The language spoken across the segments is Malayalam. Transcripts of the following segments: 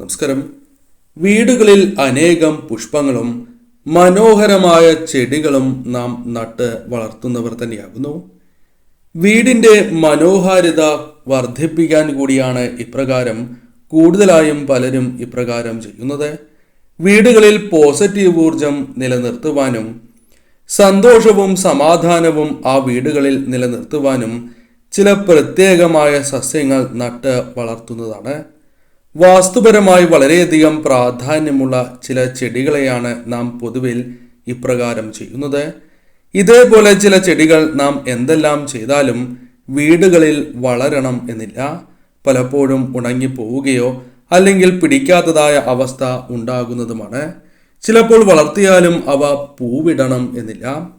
നമസ്കാരം. വീടുകളിൽ അനേകം പുഷ്പങ്ങളും മനോഹരമായ ചെടികളും നാം നട്ട് വളർത്തുന്നവർ തന്നെയാകുന്നു. വീടിന്റെ മനോഹാരിത വർദ്ധിപ്പിക്കാൻ കൂടിയാണ് ഇപ്രകാരം കൂടുതലായും പലരും ഇപ്രകാരം ചെയ്യുന്നത്. വീടുകളിൽ പോസിറ്റീവ് ഊർജം നിലനിർത്തുവാനും സന്തോഷവും സമാധാനവും ആ വീടുകളിൽ നിലനിർത്തുവാനും ചില പ്രത്യേകമായ സസ്യങ്ങൾ നട്ട് വളർത്തുന്നതാണ് വാസ്തുപരമായി വളരെയധികം പ്രാധാന്യമുള്ള ചില ചെടികളെയാണ് നാം പൊതുവിൽ ഇപ്രകാരം ചെയ്യുന്നത്. ഇതേപോലെ ചില ചെടികൾ നാം എന്തെല്ലാം ചെയ്താലും വീടുകളിൽ വളരണം എന്നില്ല. പലപ്പോഴും ഉണങ്ങിപ്പോവുകയോ അല്ലെങ്കിൽ പിടിക്കാത്തതായ അവസ്ഥ ഉണ്ടാകുന്നതുമാണ്. ചിലപ്പോൾ വളർത്തിയാലും അവ പൂവിടണം എന്നില്ല.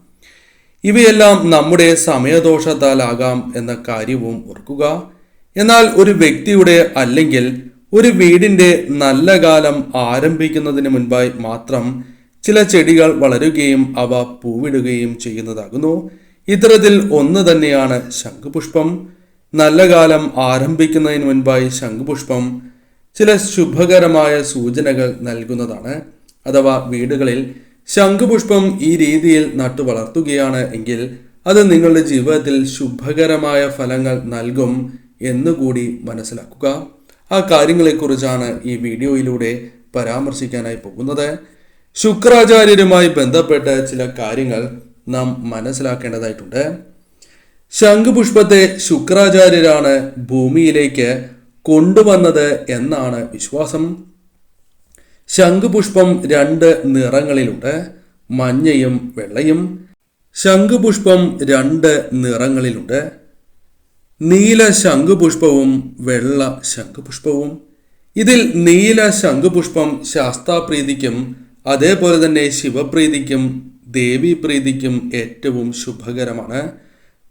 ഇവയെല്ലാം നമ്മുടെ സമയദോഷത്താലാകാം എന്ന കാര്യവും ഓർക്കുക. എന്നാൽ ഒരു വ്യക്തിയുടെ അല്ലെങ്കിൽ ഒരു വീടിന്റെ നല്ല കാലം ആരംഭിക്കുന്നതിന് മുൻപായി മാത്രം ചില ചെടികൾ വളരുകയും അവ പൂവിടുകയും ചെയ്യുന്നതാകുന്നു. ഇത്തരത്തിൽ ഒന്ന് തന്നെയാണ് ശംഖുപുഷ്പം. നല്ല കാലം ആരംഭിക്കുന്നതിന് മുൻപായി ശംഖുപുഷ്പം ചില ശുഭകരമായ സൂചനകൾ നൽകുന്നതാണ്. അഥവാ വീടുകളിൽ ശംഖുപുഷ്പം ഈ രീതിയിൽ നട്ടു വളർത്തുകയാണ് എങ്കിൽ അത് നിങ്ങളുടെ ജീവിതത്തിൽ ശുഭകരമായ ഫലങ്ങൾ നൽകും എന്നുകൂടി മനസ്സിലാക്കുക. ആ കാര്യങ്ങളെക്കുറിച്ചാണ് ഈ വീഡിയോയിലൂടെ പരാമർശിക്കാനായി പോകുന്നത്. ശുക്രാചാര്യരുമായി ബന്ധപ്പെട്ട ചില കാര്യങ്ങൾ നാം മനസ്സിലാക്കേണ്ടതായിട്ടുണ്ട്. ശംഖുപുഷ്പത്തെ ശുക്രാചാര്യരാണ് ഭൂമിയിലേക്ക് കൊണ്ടുവന്നത് എന്നാണ് വിശ്വാസം. ശംഖുപുഷ്പം രണ്ട് നിറങ്ങളിലുണ്ട് മഞ്ഞയും വെള്ളയും. ശംഖുപുഷ്പം രണ്ട് നിറങ്ങളിലുണ്ട് നീല ശംഖുപുഷ്പവും വെള്ള ശംഖുപുഷ്പവും. ഇതിൽ നീല ശംഖുപുഷ്പം ശാസ്താപ്രീതിക്കും അതേപോലെ തന്നെ ശിവപ്രീതിക്കും ദേവീപ്രീതിക്കും ഏറ്റവും ശുഭകരമാണ്.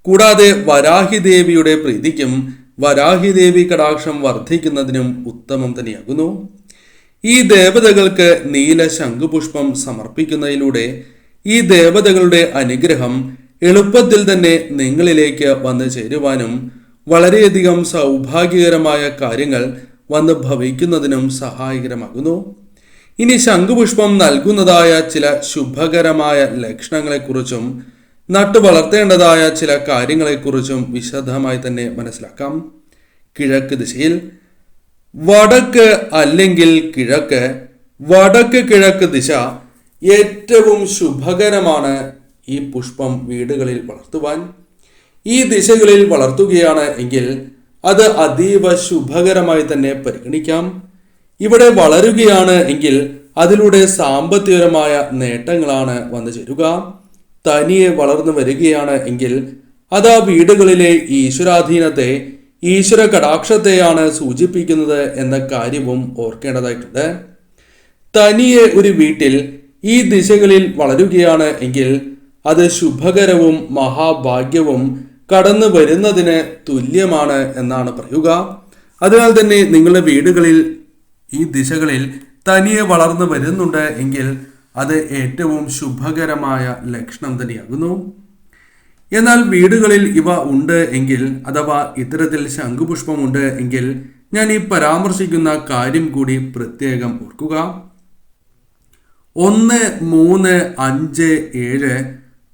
കൂടാതെ വരാഹി ദേവിയുടെ പ്രീതിക്കും വരാഹി ദേവി കടാക്ഷം വർദ്ധിക്കുന്നതിനും ഉത്തമം തന്നെയാകുന്നു. ഈ ദേവതകൾക്ക് നീല ശംഖുപുഷ്പം സമർപ്പിക്കുന്നതിലൂടെ ഈ ദേവതകളുടെ അനുഗ്രഹം എളുപ്പത്തിൽ തന്നെ നിങ്ങളിലേക്ക് വന്നു ചേരുവാനും വളരെയധികം സൗഭാഗ്യകരമായ കാര്യങ്ങൾ വന്ന് ഭവിക്കുന്നതിനും സഹായകരമാകുന്നു. ഇനി ശംഖുപുഷ്പം നൽകുന്നതായ ചില ശുഭകരമായ ലക്ഷണങ്ങളെക്കുറിച്ചും നട്ടു വളർത്തേണ്ടതായ ചില കാര്യങ്ങളെക്കുറിച്ചും വിശദമായി തന്നെ മനസ്സിലാക്കാം. കിഴക്ക് ദിശയിൽ വടക്ക് അല്ലെങ്കിൽ കിഴക്ക് വടക്ക് കിഴക്ക് ദിശ ഏറ്റവും ശുഭകരമാണ് ഈ പുഷ്പം വീടുകളിൽ വളർത്തുവാൻ. ഈ ദിശകളിൽ വളർത്തുകയാണ് എങ്കിൽ അത് അതീവ ശുഭകരമായി തന്നെ പരിഗണിക്കാം. ഇവിടെ വളരുകയാണ് എങ്കിൽ അതിലൂടെ സാമ്പത്തികപരമായ നേട്ടങ്ങളാണ് വന്നു ചേരുക. തനിയെ വളർന്നു വരികയാണ് എങ്കിൽ അത് ആ വീടുകളിലെ ഈശ്വരാധീനത്തെ ഈശ്വര കടാക്ഷത്തെയാണ് സൂചിപ്പിക്കുന്നത് എന്ന കാര്യവും ഓർക്കേണ്ടതായിട്ടുണ്ട്. തനിയെ ഒരു വീട്ടിൽ ഈ ദിശകളിൽ വളരുകയാണ് എങ്കിൽ അത് ശുഭകരവും മഹാഭാഗ്യവും കടന്നു വരുന്നതിന് തുല്യമാണ് എന്നാണ് പറയുക. അതിനാൽ തന്നെ നിങ്ങളുടെ വീടുകളിൽ ഈ ദിശകളിൽ തനിയെ വളർന്നു വരുന്നുണ്ട് എങ്കിൽ അത് ഏറ്റവും ശുഭകരമായ ലക്ഷണം തന്നെയാകുന്നു. എന്നാൽ വീടുകളിൽ ഇവ ഉണ്ട് എങ്കിൽ അഥവാ ഇത്തരത്തിൽ ശംഖുപുഷ്പമുണ്ട് എങ്കിൽ ഞാൻ ഈ പരാമർശിക്കുന്ന കാര്യം കൂടി പ്രത്യേകം ഓർക്കുക. ഒന്ന് മൂന്ന് അഞ്ച് ഏഴ്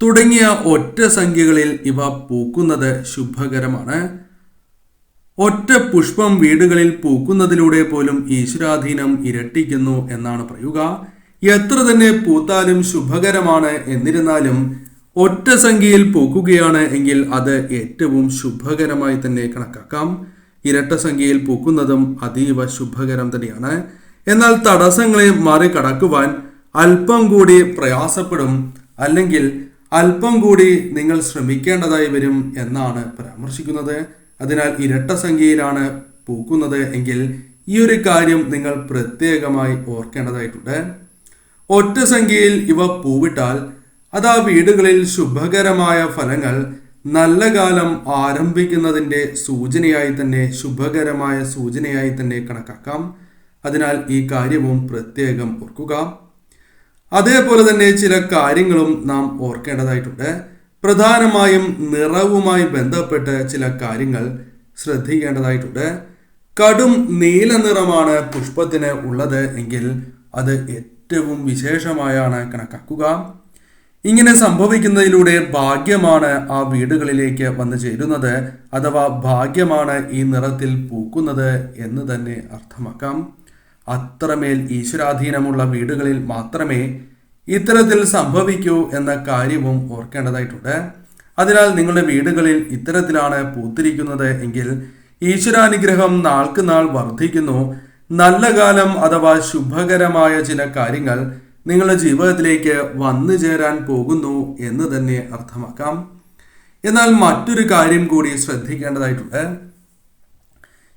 തുടങ്ങിയ ഒറ്റ സംഖ്യകളിൽ ഇവ പൂക്കുന്നത് ശുഭകരമാണ്. ഒറ്റ പുഷ്പം വീടുകളിൽ പൂക്കുന്നതിലൂടെ പോലും ഈശ്വരാധീനം ഇരട്ടിക്കുന്നു എന്നാണ് പറയുക. എത്ര തന്നെ പൂത്താലും ശുഭകരമാണ് എന്നിരുന്നാലും ഒറ്റ സംഖ്യയിൽ പൂക്കുകയാണ് എങ്കിൽ അത് ഏറ്റവും ശുഭകരമായി തന്നെ കണക്കാക്കാം. ഇരട്ട സംഖ്യയിൽ പൂക്കുന്നതും അതീവ ശുഭകരം തന്നെയാണ്. എന്നാൽ തടസ്സങ്ങളെ മറികടക്കുവാൻ അല്പം കൂടി പ്രയാസപ്പെടും. അല്ലെങ്കിൽ അല്പം കൂടി നിങ്ങൾ ശ്രമിക്കേണ്ടതായി വരും എന്നാണ് പരാമർശിക്കുന്നത്. അതിനാൽ ഇരട്ട സംഖ്യയിലാണ് പൂക്കുന്നത് എങ്കിൽ ഈ ഒരു കാര്യം നിങ്ങൾ പ്രത്യേകമായി ഓർക്കേണ്ടതായിട്ടുണ്ട്. ഒറ്റ സംഖ്യയിൽ ഇവ പൂവിട്ടാൽ അത് ആ വീടുകളിൽ ശുഭകരമായ ഫലങ്ങൾ നല്ല കാലം ആരംഭിക്കുന്നതിന്റെ സൂചനയായി തന്നെ ശുഭകരമായ സൂചനയായി തന്നെ കണക്കാക്കാം. അതിനാൽ ഈ കാര്യവും പ്രത്യേകം ഓർക്കുക. അതേപോലെ തന്നെ ചില കാര്യങ്ങളും നാം ഓർക്കേണ്ടതായിട്ടുണ്ട്. പ്രധാനമായും നിറവുമായി ബന്ധപ്പെട്ട് ചില കാര്യങ്ങൾ ശ്രദ്ധിക്കേണ്ടതായിട്ടുണ്ട്. കടും നീല നിറമാണ് പുഷ്പത്തിന് ഉള്ളത് എങ്കിൽ അത് ഏറ്റവും വിശേഷമായാണ് കണക്കാക്കുക. ഇങ്ങനെ സംഭവിക്കുന്നതിലൂടെ ഭാഗ്യമാണ് ആ വീടുകളിലേക്ക് വന്നു ചേരുന്നത് അഥവാ ഭാഗ്യമാണ് ഈ നിറത്തിൽ പൂക്കുന്നത് എന്ന് തന്നെ അർത്ഥമാക്കാം. അത്രമേൽ ഈശ്വരാധീനമുള്ള വീടുകളിൽ മാത്രമേ ഇത്തരത്തിൽ സംഭവിക്കൂ എന്ന കാര്യവും ഓർക്കേണ്ടതായിട്ടുണ്ട്. അതിനാൽ നിങ്ങളുടെ വീടുകളിൽ ഇത്തരത്തിലാണ് പൂത്തിരിക്കുന്നത് എങ്കിൽ ഈശ്വരാനുഗ്രഹം നാൾക്ക് നാൾ വർദ്ധിക്കുന്നു. നല്ല കാലം അഥവാ ശുഭകരമായ ചില കാര്യങ്ങൾ നിങ്ങളുടെ ജീവിതത്തിലേക്ക് വന്നു ചേരാൻ പോകുന്നു എന്ന് തന്നെ അർത്ഥമാക്കാം. എന്നാൽ മറ്റൊരു കാര്യം കൂടി ശ്രദ്ധിക്കേണ്ടതായിട്ടുണ്ട്.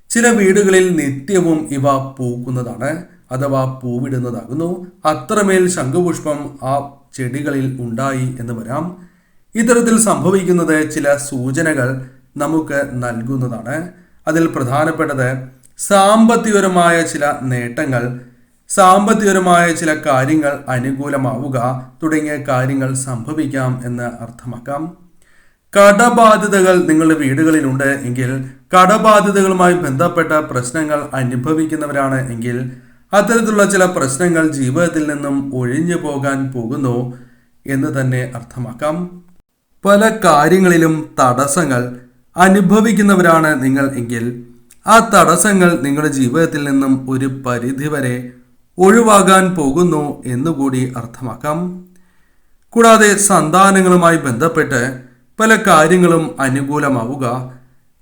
ചില വീടുകളിൽ നിത്യവും ഇവ പൂക്കുന്നതാണ് അഥവാ പൂവിടുന്നതാകുന്നു. അത്രമേൽ ശംഖുപുഷ്പം ആ ചെടികളിൽ ഉണ്ടായി എന്ന് വരാം. ഇത്തരത്തിൽ സംഭവിക്കുന്നത് ചില സൂചനകൾ നമുക്ക് നൽകുന്നതാണ്. അതിൽ പ്രധാനപ്പെട്ടത് സാമ്പത്തികപരമായ ചില നേട്ടങ്ങൾ സാമ്പത്തികപരമായ ചില കാര്യങ്ങൾ അനുകൂലമാവുക തുടങ്ങിയ കാര്യങ്ങൾ സംഭവിക്കാം എന്ന് അർത്ഥമാക്കാം. കടബാധ്യതകൾ നിങ്ങളുടെ വീടുകളിലുണ്ട് എങ്കിൽ കടബാധ്യതകളുമായി ബന്ധപ്പെട്ട പ്രശ്നങ്ങൾ അനുഭവിക്കുന്നവരാണ് എങ്കിൽ അത്തരത്തിലുള്ള ചില പ്രശ്നങ്ങൾ ജീവിതത്തിൽ നിന്നും ഒഴിഞ്ഞു പോകാൻ പോകുന്നു എന്ന് തന്നെ അർത്ഥമാക്കാം. പല കാര്യങ്ങളിലും തടസ്സങ്ങൾ അനുഭവിക്കുന്നവരാണ് നിങ്ങൾ എങ്കിൽ ആ തടസ്സങ്ങൾ നിങ്ങളുടെ ജീവിതത്തിൽ നിന്നും ഒരു പരിധിവരെ ഒഴിവാകാൻ പോകുന്നു എന്നുകൂടി അർത്ഥമാക്കാം. കൂടാതെ സന്താനങ്ങളുമായി ബന്ധപ്പെട്ട് പല കാര്യങ്ങളും അനുകൂലമാവുക.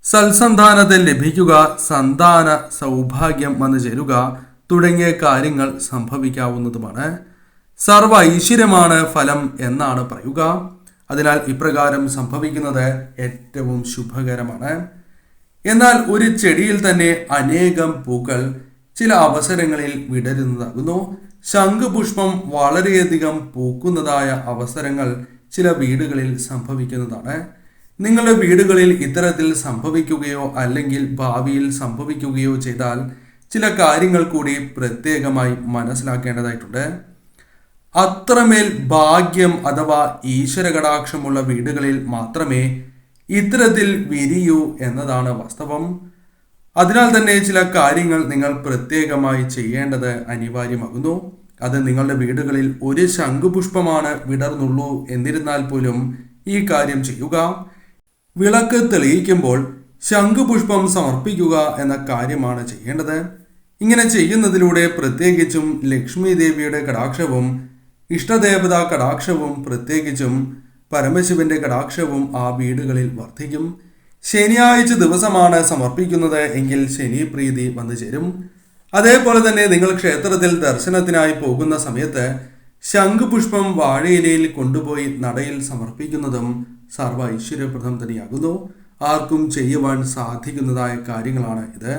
സൽസന്താനത്തെ ലഭിക്കുക സന്താന സൗഭാഗ്യം വന്നു ചേരുക തുടങ്ങിയ കാര്യങ്ങൾ സംഭവിക്കാവുന്നതുമാണ്. സർവ ഐശ്വര്യമാണ് ഫലം എന്നാണ് പറയുക. അതിനാൽ ഇപ്രകാരം സംഭവിക്കുന്നത് ഏറ്റവും ശുഭകരമാണ്. എന്നാൽ ഒരു ചെടിയിൽ തന്നെ അനേകം പൂക്കൾ ചില അവസരങ്ങളിൽ വിടരുന്നതാകുന്നു. ശംഖുപുഷ്പം വളരെയധികം പൂക്കുന്നതായ അവസരങ്ങൾ ചില വീടുകളിൽ സംഭവിക്കുന്നതാണ്. നിങ്ങളുടെ വീടുകളിൽ ഇത്തരത്തിൽ സംഭവിക്കുകയോ അല്ലെങ്കിൽ ഭാവിയിൽ സംഭവിക്കുകയോ ചെയ്താൽ ചില കാര്യങ്ങൾ കൂടി പ്രത്യേകമായി മനസ്സിലാക്കേണ്ടതായിട്ടുണ്ട്. അത്രമേൽ ഭാഗ്യം അഥവാ ഈശ്വര കടാക്ഷമുള്ള വീടുകളിൽ മാത്രമേ ഇത്തരത്തിൽ വിരിയൂ എന്നതാണ് വാസ്തവം. അതിനാൽ തന്നെ ചില കാര്യങ്ങൾ നിങ്ങൾ പ്രത്യേകമായി ചെയ്യേണ്ടത് അനിവാര്യമാകുന്നു. അത് നിങ്ങളുടെ വീടുകളിൽ ഒരു ശംഖുപുഷ്പമാണ് വിടർന്നുള്ളൂ എന്നിരുന്നാൽ പോലും ഈ കാര്യം ചെയ്യുക. വിളക്ക് തെളിയിക്കുമ്പോൾ ശംഖുപുഷ്പം സമർപ്പിക്കുക എന്ന കാര്യമാണ് ചെയ്യേണ്ടത്. ഇങ്ങനെ ചെയ്യുന്നതിലൂടെ പ്രത്യേകിച്ചും ലക്ഷ്മി ദേവിയുടെ കടാക്ഷവും ഇഷ്ടദേവതാ കടാക്ഷവും പ്രത്യേകിച്ചും പരമശിവന്റെ കടാക്ഷവും ആ വീടുകളിൽ വർദ്ധിക്കും. ശനിയാഴ്ച ദിവസമാണ് സമർപ്പിക്കുന്നത് എങ്കിൽ ശനി പ്രീതി വന്നു ചേരും അതേപോലെ തന്നെ നിങ്ങൾ ക്ഷേത്രത്തിൽ ദർശനത്തിനായി പോകുന്ന സമയത്ത് ശംഖുപുഷ്പം വാഴയിലയിൽ കൊണ്ടുപോയി നടയിൽ സമർപ്പിക്കുന്നതും സർവ ഐശ്വര്യപ്രദം തന്നെയാകുന്നു. ആർക്കും ചെയ്യുവാൻ സാധിക്കുന്നതായ കാര്യങ്ങളാണ് ഇത്.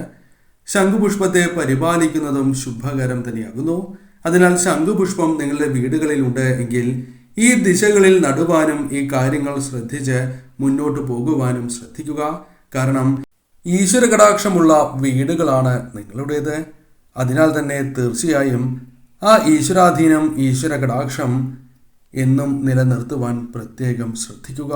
ശംഖുപുഷ്പത്തെ പരിപാലിക്കുന്നതും ശുഭകരം തന്നെയാകുന്നു. അതിനാൽ ശംഖുപുഷ്പം നിങ്ങളുടെ വീടുകളിലുണ്ട് എങ്കിൽ ഈ ദിശകളിൽ നടുവാനും ഈ കാര്യങ്ങൾ ശ്രദ്ധിച്ച് മുന്നോട്ട് പോകുവാനും ശ്രദ്ധിക്കുക. കാരണം ഈശ്വര കടാക്ഷമുള്ള വീടുകളാണ് നിങ്ങളുടേത്. അതിനാൽ തന്നെ തീർച്ചയായും ആ ഈശ്വരാധീനം ഈശ്വര കടാക്ഷം എന്നും നിലനിർത്തുവാൻ പ്രത്യേകം ശ്രദ്ധിക്കുക.